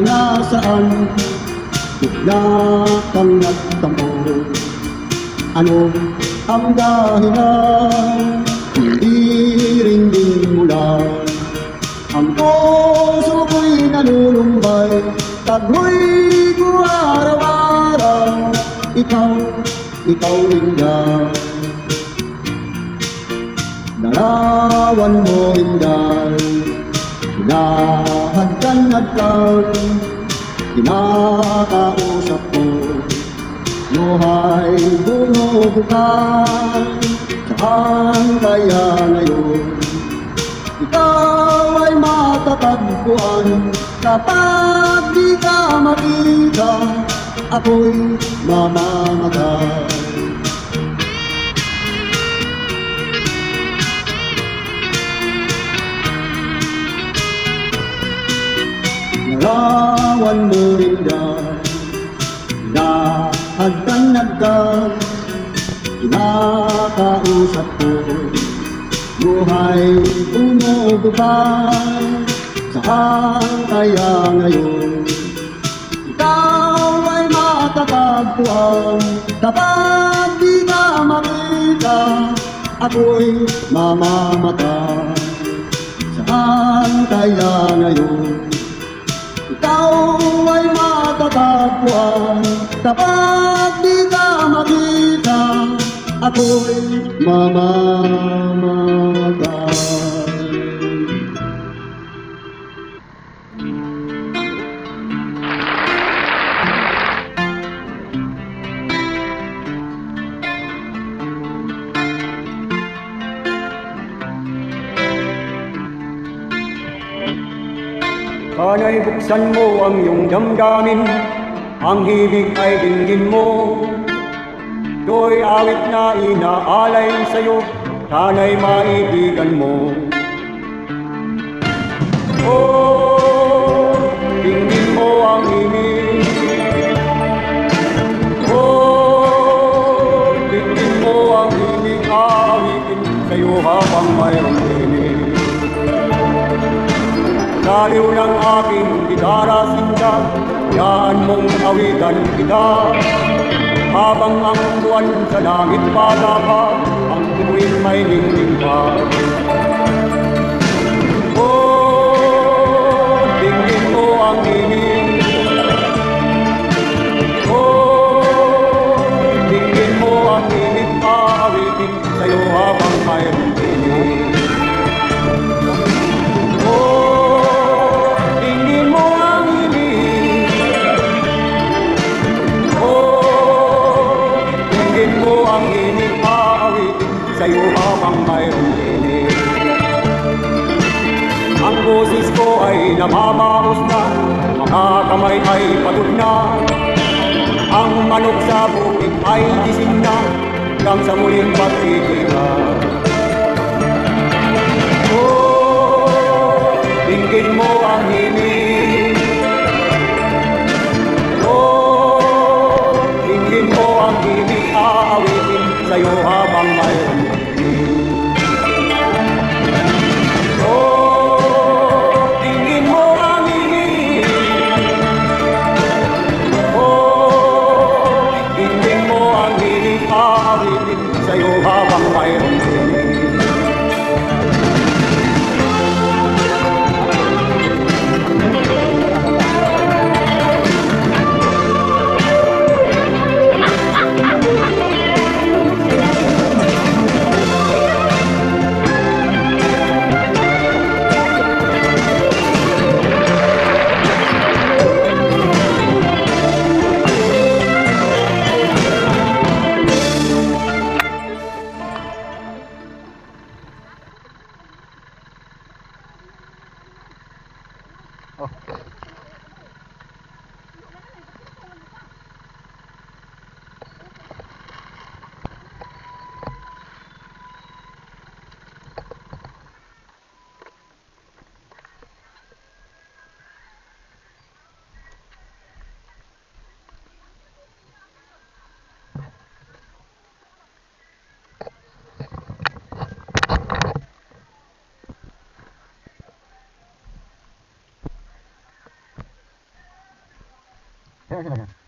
nasaan? Bigla kang nagtampo. Ano ang dahilan? Hindi rin din mula Ang puso ko'y nalulumbay Tagoy ko araw-araw. Ikaw, ikaw ringan Larawan mo inday Hinahagkan-hagkan Kinakausap ko. Buhay bumubukan Saan kaya ngayon? Ikaw ay matatagpuan. Kapag di ka makita Ako'y mamamatay Rin yan Nahagdan-hagdan Kinakausap ko Buhay umubukan Saan kaya ngayon? Ikaw ay matatagpuan Kapag di ka makita Ako'y mamamatay Saan kaya ngayon ikaw ay matatagpuan Kapag di ka makita Ako'y mamamatay Sana'y buksan mo ang iyong damdamin. Ang hibig ay dinggin mo. Do'y awit na inaalay sa'yo Sana'y maibigan mo. Oh, aking gitara sinda Yaan mong awitan kita. Habang ang buwan sa langit bata pa Ang tuwing may ningning pa. Oh, tingin mo ang hingin Oh, mo ang hingin Aawitin sa'yo habang mayroong tinig sa'yo habang mayroong tinig. Ang boses ko ay namamaos na, mga kamay ay pagod na. Ang manok sa bukid ay gising na, hanggang sa muling pagtitira. Okay. Gracias.